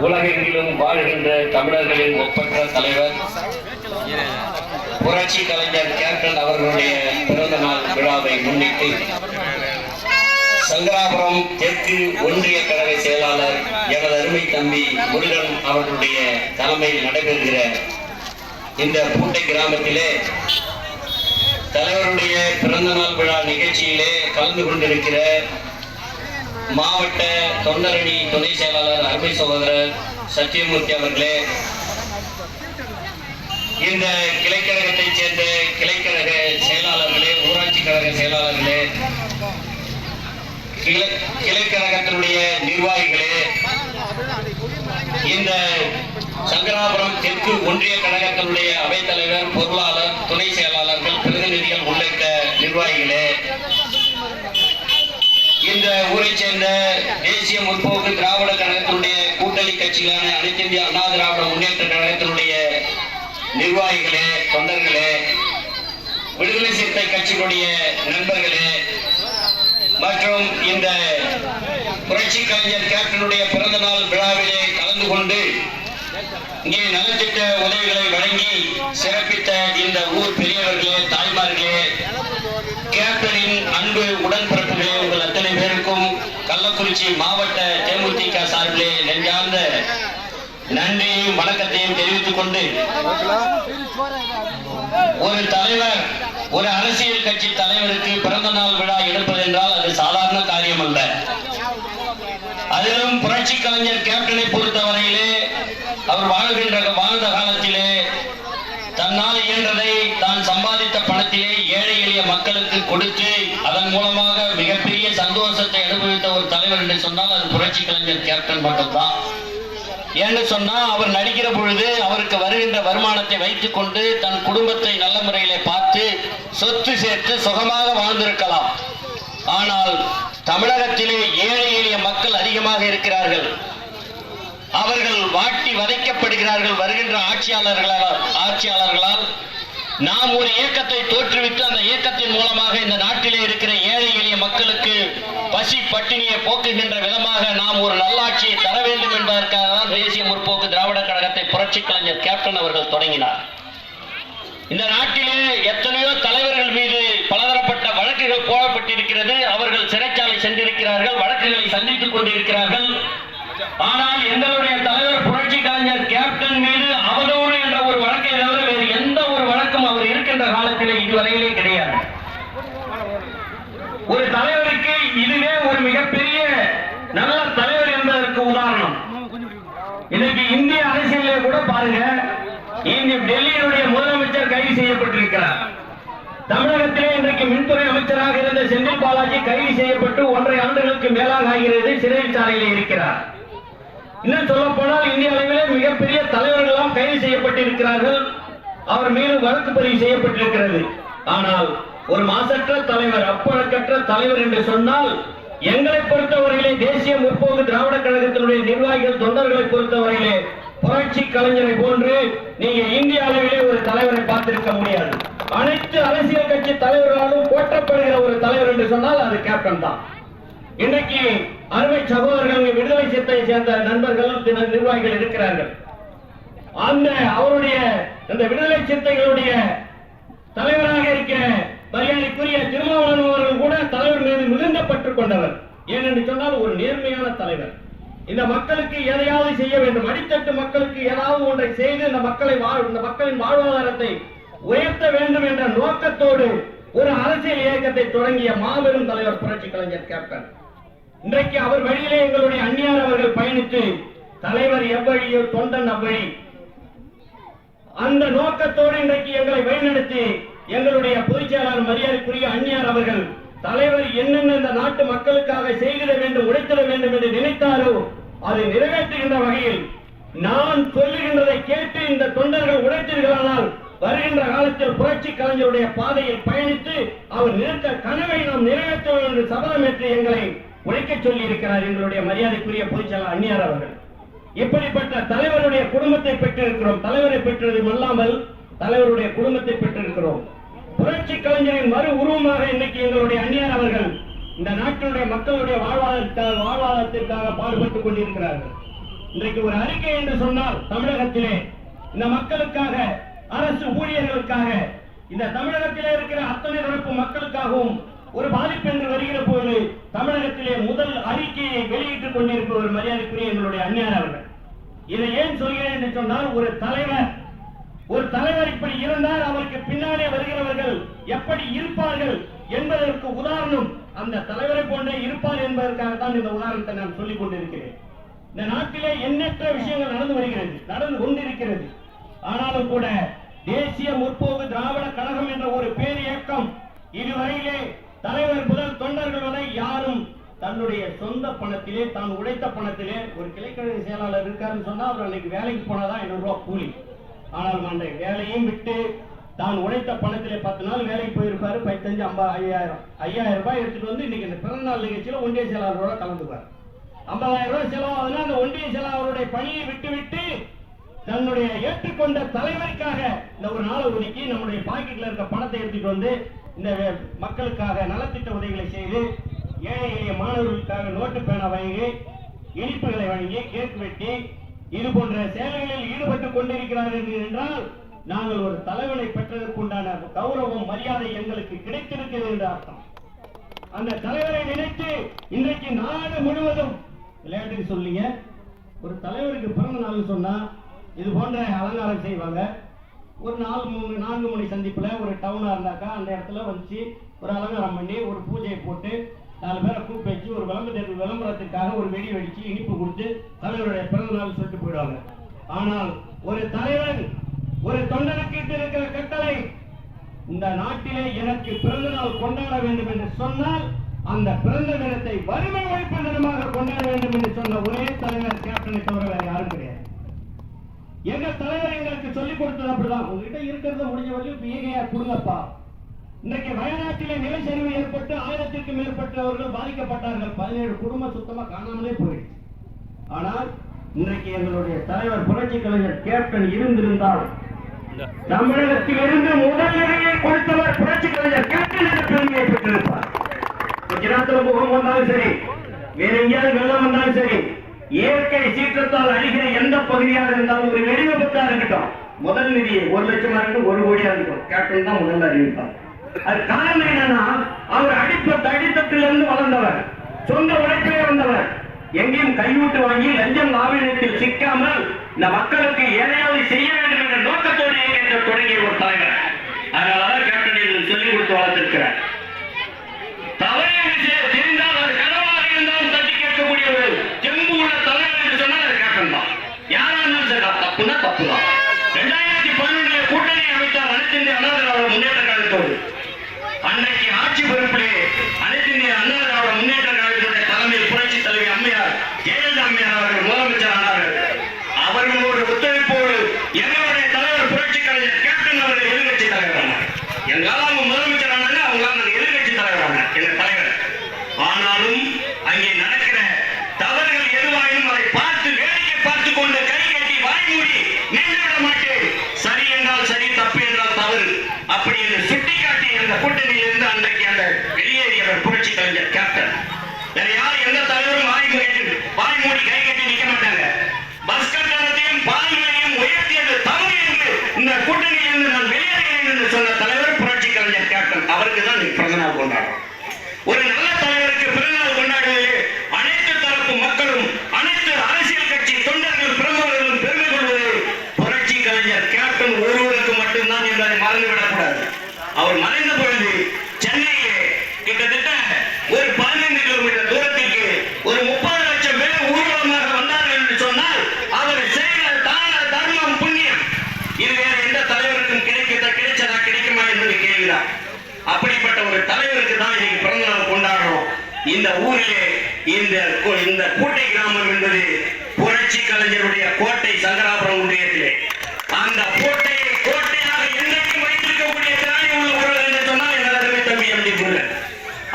உலகெங்கிலும் வாழ்கின்ற தமிழர்களின் ஒப்பற்ற தலைவர் புரட்சி கலைஞர் கேப்டன் அவர்களுடைய பிறந்த நாள் விழாவை முன்னிட்டு சங்கராபுரம் தெற்கு ஒன்றிய கழக செயலாளர் எனது அருமை தம்பி முருகன் அவர்களுடைய தலைமையில் நடைபெறுகிற இந்த பூட்டை கிராமத்திலே தலைவருடைய பிறந்த நாள் விழா நிகழ்ச்சியிலே கலந்து கொண்டிருக்கிற மாவட்ட தொண்டரணி துணை செயலாளர் அருமை சகோதரர் சத்தியமூர்த்தி அவர்களே இந்த கிளைக்கழகத்தைச் சேர்ந்த கிளைக்கழக செயலாளர்களே ஊராட்சி கழக செயலாளர்களே கிளை கிளைக்கழகத்தினுடைய நிர்வாகிகளே இந்த சங்கராபுரம் தெற்கு ஒன்றிய கழகத்தினுடைய அவைத்தலைவர் பொருளாளர் துணை செயலாளர் இந்த சேர்ந்த தேசிய முற்போக்கு திராவிட கழகத்தினுடைய கூட்டணி கட்சிகளான அனைத்து இந்திய அண்ணா திராவிட முன்னேற்ற கழகத்தினுடைய நிர்வாகிகளே தொண்டர்களே விடுதலை சிறுத்தை கட்சியினுடைய நண்பர்களே மற்றும் இந்த புரட்சி கலைஞர் கேப்டனுடைய பிறந்த நாள் விழாவிலே கலந்து கொண்டு இங்கே நலத்திட்ட உதவிகளை வழங்கி சிறப்பித்த இந்த ஊர் பெரியவர்களே தாய்மார்களே கேப்டனின் அன்பு உடன்பிறப்புகளே உங்கள் கள்ளக்குறிச்சி மாவட்ட தேமுதிக சார்பிலே நெஞ்சார்ந்த நன்றியையும் வணக்கத்தையும் தெரிவித்துக் கொண்டு ஒரு தலைவர் ஒரு அரசியல் கட்சி தலைவருக்கு பிறந்த நாள் விழா எடுப்பது என்றால் அது சாதாரண காரியம் அல்ல அதிலும் புரட்சி கலைஞர் கேப்டனை பொறுத்தவரையிலே அவர் வாழ்கின்ற வாழ்ந்த காலத்திலே தன்னால் இயன்றதை தான் பணத்திலே ஏழை எளிய மக்களுக்கு கொடுத்து அதன் மூலமாக மிகப்பெரிய சந்தோஷத்தை அனுபவித்த ஒரு தலைவர் என்று சொன்னால் அது புரட்சி கலைஞர் கேப்டன் மட்டும்தான் ஏன்னு சொன்னா அவர் நடிக்கிற பொழுது அவருக்கு வருகின்ற வருமானத்தை வைத்துக் கொண்டு தன் குடும்பத்தை நல்ல முறையிலே பார்த்து சொத்து சேர்த்து சுகமாக வாழ்ந்திருக்கலாம். ஆனால் தமிழகத்திலே ஏழை எளிய மக்கள் அதிகமாக இருக்கிறார்கள். அவர்கள் வாட்டி வதைக்கப்படுகிறார்கள் வருகின்ற ஆட்சியாளர்களால் ஆட்சியாளர்களால் நாம் ஒரு இயக்கத்தை தோற்றுவித்து அந்த இயக்கத்தின் மூலமாக இந்த நாட்டிலே இருக்கிற ஏழை எளிய மக்களுக்கு பசி பட்டினியை போக்குகின்ற விதமாக நாம் ஒரு நல்லாட்சியை தர வேண்டும் என்பதற்காக தான் தேசிய முற்போக்கு திராவிட கழகத்தை புரட்சி கலைஞர் கேப்டன் அவர்கள் தொடங்கினார். இந்த நாட்டிலே எத்தனையோ தலைவர்கள் மீது பலதரப்பட்ட வழக்குகள் போடப்பட்டிருக்கிறது. அவர்கள் சிறைச்சாலை சென்றிருக்கிறார்கள் வழக்குகளை சந்தித்துக் கொண்டிருக்கிறார்கள். ஆனால் எங்களுடைய தலைவர் புரட்சி கலைஞர் கேப்டன் மீது அவதூறு என்ற ஒரு வழக்கை தவிர வேறு எந்த ஒரு வழக்கும் அவர் இருக்கின்ற காலத்தில் இதுவரையிலே கிடையாது. ஒரு தலைவருக்கு இதுவே ஒரு மிகப்பெரிய நல்ல தலைவர் என்பதற்கு உதாரணம். இன்னைக்கு இந்திய அரசியலே கூட பாருங்க டெல்லியினுடைய முதலமைச்சர் கைது செய்யப்பட்டிருக்கிறார். தமிழகத்திலே இன்றைக்கு மின்துறை அமைச்சராக இருந்த செந்தில் பாலாஜி கைது செய்யப்பட்டு ஒன்றரை ஆண்டுகளுக்கு மேலாக ஆகிறது சிறைச்சாலையில் இருக்கிறார். இன்னும் சொல்ல போனால் இந்திய அளவிலே மிகப்பெரிய தலைவர்கள் எல்லாம் கைது செய்யப்பட்டிருக்கிறார்கள். அவர் மீது வழக்கு பதிவு செய்யப்பட்டிருக்கிறது. ஆனால் ஒரு மாசற்ற தலைவர் அப்பழக்கற்ற தலைவர் என்று சொன்னால் எங்களை பொறுத்தவரையிலே தேசிய முற்போக்கு திராவிட கழகத்தினுடைய நிர்வாகிகள் தொண்டர்களை பொறுத்தவரையிலே புரட்சி கலைஞரை போன்று நீங்க இந்திய அளவிலே ஒரு தலைவரை பார்த்திருக்க முடியாது. அனைத்து அரசியல் கட்சி தலைவர்களாலும் போற்றப்படுகிற ஒரு தலைவர் என்று சொன்னால் அது கேப்டன் தான். இன்றைக்கு அருமை சகோதரர்கள் விடுதலை சிறுத்தை சேர்ந்த நண்பர்கள் நிர்வாகிகள் இருக்கிறார்கள். அந்த அவருடைய இந்த விடுதலை சிறுத்தைகளுடைய தலைவராக இருக்க மரியாதைக்குரிய திருமாவளவன் அவர்கள் கூட தலைவர் மீது மிகுந்த பற்று கொண்டவர். ஏனென்று சொன்னால் ஒரு நேர்மையான தலைவர். இந்த மக்களுக்கு எதையாவது செய்ய வேண்டும். அடித்தட்டு மக்களுக்கு ஏதாவது ஒன்றை செய்து இந்த மக்களை வாழ் இந்த மக்களின் வாழ்வாதாரத்தை உயர்த்த வேண்டும் என்ற நோக்கத்தோடு ஒரு அரசியல் இயக்கத்தை தொடங்கிய மாபெரும் தலைவர் புரட்சி கலைஞர் கேப்டன். இன்றைக்கு அவர் வழியிலே எங்களுடைய அந்நியார் அவர்கள் பயணித்து தலைவர் எவ்வழியோ தொண்டன் அவ்வழி அந்த நோக்கத்தோடு இன்றைக்கு எங்களை வழிநடத்தி எங்களுடைய பொதுச் செயலாளர் மரியாதைக்குரிய அந்நியார் அவர்கள் தலைவர் என்னென்ன இந்த நாட்டு மக்களுக்காக செய்திட வேண்டும் உழைத்திட வேண்டும் என்று நினைத்தாரோ அதை நிறைவேற்றுகின்ற வகையில் நான் சொல்லுகின்றதை கேட்டு இந்த தொண்டர்கள் உழைத்தீர்களானால் வருகின்ற காலத்தில் புரட்சி கலைஞருடைய பாதையில் பயணித்து அவர் நிறுத்த கனவை நாம் நிறைவேற்றுவோம் என்று சபதமேற்று எங்களை உழைக்க சொல்லி இருக்கிறார் எங்களுடைய மரியாதைக்குரிய பொதுச்செயலாளர் அந்நியார் அவர்கள். இப்படிப்பட்ட தலைவருடைய குடும்பத்தை பெற்றிருக்கிறோம். தலைவரை பெற்றது அல்லாமல் தலைவருடைய குடும்பத்தை பெற்றிருக்கிறோம். புரட்சி கலைஞரின் மறு உருவமாக இன்னைக்கு எங்களுடைய அந்நியார் அவர்கள் இந்த நாட்டினுடைய மக்களுடைய வாழ்வாதாரத்திற்காக வாழ்வாதாரத்திற்காக பாடுபட்டுக் கொண்டிருக்கிறார்கள். இன்றைக்கு ஒரு அறிக்கை என்று சொன்னால் தமிழகத்திலே இந்த மக்களுக்காக அரசு ஊழியர்களுக்காக இந்த தமிழகத்திலே இருக்கிற அத்தனை தரப்பு மக்களுக்காகவும் ஒரு பாதிப்பு என்று வருகிற போது தமிழகத்திலே முதல் அறிக்கையை வெளியிட்டுக் கொண்டிருப்பவர் மரியாதைக்குரிய எங்களுடைய அந்நியார் அவர்கள். இதை ஏன் சொல்கிறேன் என்று சொன்னால் ஒரு தலைவர் ஒரு தலைவர் இப்படி இருந்தால் அவருக்கு பின்னாலே வருகிறவர்கள் எப்படி இருப்பார்கள் என்பதற்கு உதாரணம் அந்த தலைவரை போன்றே இருப்பார் என்பதற்காக தான் இந்த உதாரணத்தை நான் சொல்லிக் கொண்டிருக்கிறேன். இந்த நாட்டிலே எண்ணற்ற விஷயங்கள் நடந்து வருகிறது நடந்து கொண்டிருக்கிறது. ஆனாலும் கூட தேசிய முற்போக்கு திராவிட கழகம் என்ற ஒரு பேர் இயக்கம் இதுவரையிலே தலைவர் முதல் தொண்டர்கள் வரை யாரும் தன்னுடைய சொந்த பணத்திலே தான் உழைத்த பணத்திலே ஒரு கிளைக்கழக செயலாளர் இருக்காருன்னு சொன்னா அவர் அன்னைக்கு வேலைக்கு போனாதான் ஐநூறு ரூபாய் கூலி. ஆனால் அந்த வேலையும் விட்டு தான் உழைத்த பணத்திலே பத்து நாள் வேலைக்கு போயிருப்பாரு பதினஞ்சு ஐம்பது ஐயாயிரம். ஐயாயிரம் ரூபாய் எடுத்துட்டு வந்து இன்னைக்கு இந்த பிறந்த நாள் நிகழ்ச்சியில ஒன்றிய செயலாளரோட கலந்துப்பார் ஐம்பதாயிரம் ரூபாய் செலவாகுதுன்னா அந்த ஒன்றிய செயலாளருடைய பணியை விட்டு விட்டு தன்னுடைய ஏற்றுக்கொண்ட தலைவருக்காக இந்த ஒரு நாளை ஒதுக்கி நம்முடைய பாக்கெட்ல இருக்க பணத்தை எடுத்துட்டு வந்து இந்த மக்களுக்காக நலத்திட்ட உதவிகளை செய்து ஏழை எளிய மாணவர்களுக்காக நோட்டு பேனா வாங்கி இனிப்புகளை வழங்கி கேக் வெட்டி இது போன்ற சேவைகளில் ஈடுபட்டுக் கொண்டிருக்கிறார்கள் என்றால் நாங்கள் ஒரு தலைவனை பெற்றதற்குண்டான கௌரவம் மரியாதை எங்களுக்கு கிடைத்திருக்கிறது என்று அர்த்தம். அந்த தலைவரை நினைத்து இன்றைக்கு நாடு முழுவதும் விளையாட்டுக்கு சொல்லிங்க ஒரு தலைவருக்கு பிறந்த நாள் சொன்னா இது போன்ற அலங்காரம் செய்வாங்க. ஒரு நாலு மூணு நான்கு மணி சந்திப்புல ஒரு டவுனா இருந்தாக்கா அந்த இடத்துல வச்சு ஒரு அலங்காரம் பண்ணி ஒரு பூஜையை போட்டு நாலு பேரை கூப்பிட்டு வச்சு ஒரு விளம்பர விளம்பரத்துக்காக ஒரு வெடி வெடிச்சு இனிப்பு கொடுத்து தலைவருடைய பிறந்த நாள் சொல்லிட்டு போயிடுவாங்க. ஆனால் ஒரு தலைவன் ஒரு தொண்டனுக்கு இருக்கிற கட்டளை இந்த நாட்டிலே எனக்கு பிறந்த நாள் கொண்டாட வேண்டும் என்று சொன்னால் அந்த பிறந்த தினத்தை வறுமை ஒழிப்பு தினமாக கொண்டாட வேண்டும் என்று சொன்ன ஒரே தலைவர் கேப்டனை தவிர எங்க தலைவர் எங்களுக்கு சொல்லிக் கொடுத்தது அப்படிதான். உங்ககிட்ட இருக்கிறத முடிஞ்ச வரையும் பிஏகையா கொடுங்கப்பா. இன்றைக்கு வயநாட்டிலே நிலச்சரிவு ஏற்பட்டு ஆயிரத்திற்கும் மேற்பட்டவர்கள் பாதிக்கப்பட்டார்கள். பதினேழு குடும்பம் சுத்தமா காணாமலே போயிடுச்சு. ஆனால் இன்றைக்கு எங்களுடைய தலைவர் புரட்சி கலைஞர் கேப்டன் இருந்திருந்தால் தமிழகத்திலிருந்து முதல் நிலையை கொடுத்தவர் புரட்சி கலைஞர் கேப்டன் என்ற பெருமையை பெற்றிருப்பார். குஜராத்தில் முகம் வந்தாலும் சரி வேற எங்கேயாவது வெள்ளம் வந்தாலும் சரி இயற்கை சீற்றத்தால் அழிகிற எந்த பகுதியாக இருந்தாலும் ஒரு வெடி இருக்கட்டும். முதல் நிதியை ஒரு லட்சமா இருக்கட்டும் ஒரு கோடியா இருக்கட்டும். கேப்டன் தான் முதல்ல அறிவிப்பார் அது காரணம் என்னன்னா அவர் அடிப்ப தடித்தத்திலிருந்து வளர்ந்தவர். சொந்த உழைப்பிலே வந்தவர் எங்கேயும் கையூட்டு வாங்கி லஞ்சம் லாபத்தில் சிக்காமல் இந்த மக்களுக்கு எதையாவது செய்ய வேண்டும் என்ற நோக்கத்தோடு தொடங்கிய ஒரு தலைவர் அதனாலதான் கேப்டன் இதில் சொல்லிக் கொடுத்து வளர்த்திருக்கிறார் தவறே விஷயம் தெரிந்தால் அது கனவாக இருந்தாலும் தட்டி கேட்கக்கூடிய ஒரு தெம்பு உள்ள தலைவர் என்று சொன்னால் அது கேப்டன் தான் யாரா இருந்தாலும் சரி அது இரண்டாயிரத்தி தப்பு பதினொன்றுல கூட்டணி அமைத்தார் அனைத்து இந்திய அண்ணா திராவிட முன்னேற்ற கழகத்தோடு. அன்றைக்கு ஆட்சி பொறுப்பிலே அனைத்து இந்திய அண்ணா திராவிட முன்னேற்ற கழகத்தினுடைய தலைமையில் புரட்சி தலைவி அம்மையார் ஜெயலலிதா அம்மையார் அவர்கள் முதலமைச்சர் ஆனார்கள் அவர்களோடு ஒத்துழைப்போடு எங்களுடைய தலைவர் புரட்சி கலைஞர் கேப்டன் அவர்கள் எதிர்கட்சி தலைவர் ஆனார் எங்கால அவங்க முதலமைச்சர் ஆனாங்க அவங்களால நாங்க எதிர்கட்சி தலைவர் ஆனார் எங்க தலைவர் ஆனாலும் அங்கே நடக்கிற தவறுகள் எதுவாயினும் அதை பார்த்து வேடிக்கை பார்த்து கொண்டு கை கட்டி வாய் மூடி நின்று விட மாட்டேன் சரி என்றால் சரி தப்பு என்றால் தவறு அப்படி என்று சுட்டிக்காட்டி அந்த கூட்டணியில் இருந்து அன்றைக்கு அந்த வெளியேறியவர் புரட்சி கலைஞர் கேப்டன் வேற யாரும் எந்த தலைவரும் வாய் மூடி வாய் மூடி கை கட்டி நிக்க மாட்டாங்க பஸ் கட்டணத்தையும் பால்களையும் உயர்த்தியது தவறு என்று இந்த கூட்டணியில் இருந்து நான் வெளியேறுகிறேன் என்று சொன்ன தலைவர் புரட்சி கலைஞர் கேப்டன் அவருக்கு தான் இன்னைக்கு பிறந்த நாள் கொண்டாடுறோம் ஒரு நல்ல தலைவருக்கு பிறந்தநாள் கொண்டாடுவதிலே அனைத்து தரப்பு மக்களும் அனைத்து அரசியல் கட்சி தொண்டர்கள் பிரமுகர்களும் பெருமை கொள்வது புரட்சி கலைஞர் கேப்டன் ஒருவருக்கு மட்டும்தான் என்பதை மறந்துவிடக் கூடாது அவர் மறைந்த பொழுது சென்னையிலே கிட்டத்தட்ட ஒரு பதினைந்து கிலோமீட்டர் தூரத்திற்கு ஒரு முப்பது லட்சம் பேர் ஊர்வலமாக வந்தார்கள் என்று சொன்னால் அவர் செய்த தான தர்மம் புண்ணியம் இது வேற எந்த தலைவருக்கும் கிடைக்க கிடைச்சதா கிடைக்குமா என்பது கேள்விதான் அப்படிப்பட்ட ஒரு தலைவருக்கு தான் இன்னைக்கு பிறந்த நாள் கொண்டாடுறோம் இந்த ஊரிலே இந்த இந்த கூட்டை கிராமம் என்பது புரட்சி கலைஞருடைய கோட்டை சங்கராபுரம் ஒன்றியத்திலே. அந்த கோட்டையை கோட்டையாக என்றைக்கும் வைத்திருக்கக்கூடிய திறனை உள்ள ஒருவர் என்று சொன்னால் எங்கள் அருமை தம்பி எம்டி முருகன்.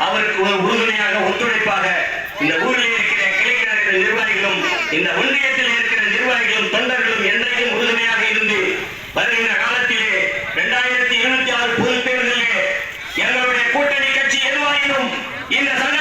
அவருக்கு ஒரு உறுதுணையாக ஒத்துழைப்பாக இந்த ஊரில் இருக்கிற கிளைக்கழக நிர்வாகிகளும் இந்த ஒன்றியத்தில் இருக்கிற நிர்வாகிகளும் தொண்டர்களும் என்றைக்கும் உறுதுணையாக இருந்து வருகின்ற காலத்திலே இரண்டாயிரத்தி இருபத்தி ஆறு பொது தேர்தலிலே எங்களுடைய கூட்டணி கட்சி எதுவாயினும் இந்த சங்க